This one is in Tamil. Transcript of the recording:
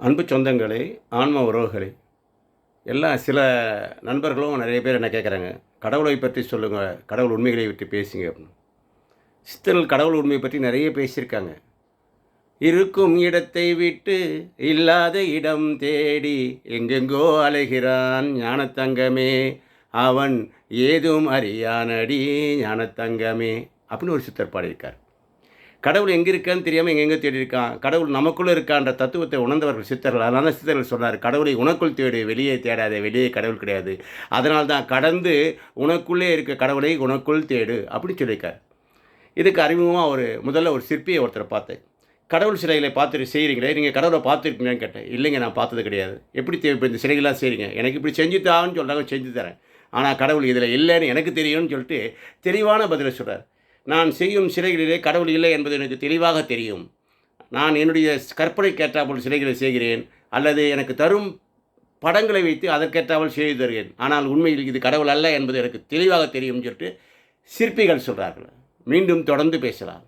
அன்பு சொந்தங்களே ஆன்ம உறவுகளே எல்லாம் சில நண்பர்களும் நிறைய பேர் என்ன கேட்குறாங்க கடவுளை பற்றி சொல்லுங்கள் கடவுள் உண்மைகளை பற்றி பேசுங்க அப்படின்னு. சித்தர்கள் கடவுள் உண்மையை பற்றி நிறைய பேசியிருக்காங்க. இருக்கும் இடத்தை விட்டு இல்லாத இடம் தேடி எங்கெங்கோ அலைகிறான் ஞானத்தங்கமே. அவன் ஏதும் அறியானடி ஞானத்தங்கமே அப்படின்னு ஒரு சித்தர் பாடியிருக்கார். கடவுள் எங்கே இருக்கான்னு தெரியாமல் எங்கெங்கே தேடி இருக்கான்? கடவுள் நமக்குள்ளே இருக்கான்ற தத்துவத்தை உணர்ந்தவர்கள் சித்தர்கள் அதனால சித்தர்கள் சொன்னார் கடவுளை உனக்குள் தேடு வெளியே தேடாதே வெளியே கடவுள் கிடையாது. அதனால தான் கடந்து உனக்குள்ளே இருக்க கடவுளை உனக்குள் தேடு அப்படின்னு சொல்லியிருக்கார். இதுக்கு அறிமுகமாக ஒரு முதல்ல ஒரு சிற்பியை ஒருத்தரை பார்த்தேன். கடவுள் சிலைகளை பார்த்துட்டு செய்கிறீங்களே நீங்கள் கடவுளை பார்த்துருக்கீங்கன்னு கேட்டேன். இல்லைங்க நான் பார்த்தது கிடையாது. எப்படி தே- இப்போ இந்த சிலைகளாக செய்கிறீங்க எனக்கு இப்படி செஞ்சு தான்னு சொல்கிறாங்க செஞ்சு தரேன். ஆனால் கடவுள் இதில் இல்லைன்னு எனக்கு தெரியும்னு சொல்லிட்டு தெளிவான பதிலை சொல்கிறார் நான் செய்யும் சிலைகளிலே கடவுள் இல்லை என்பது எனக்கு தெளிவாக தெரியும். நான் என்னுடைய கற்பனைக்கேற்றாமல் சிலைகளை செய்கிறேன். அல்லது எனக்கு தரும் படங்களை வைத்து அதற்கேற்றாமல் செய்து தருகிறேன். ஆனால் உண்மையில் இது கடவுள் அல்ல என்பது எனக்கு தெளிவாக தெரியும் சொல்லிட்டு சிற்பிகள் சொல்கிறார்கள் மீண்டும் தொடர்ந்து பேசலாம்.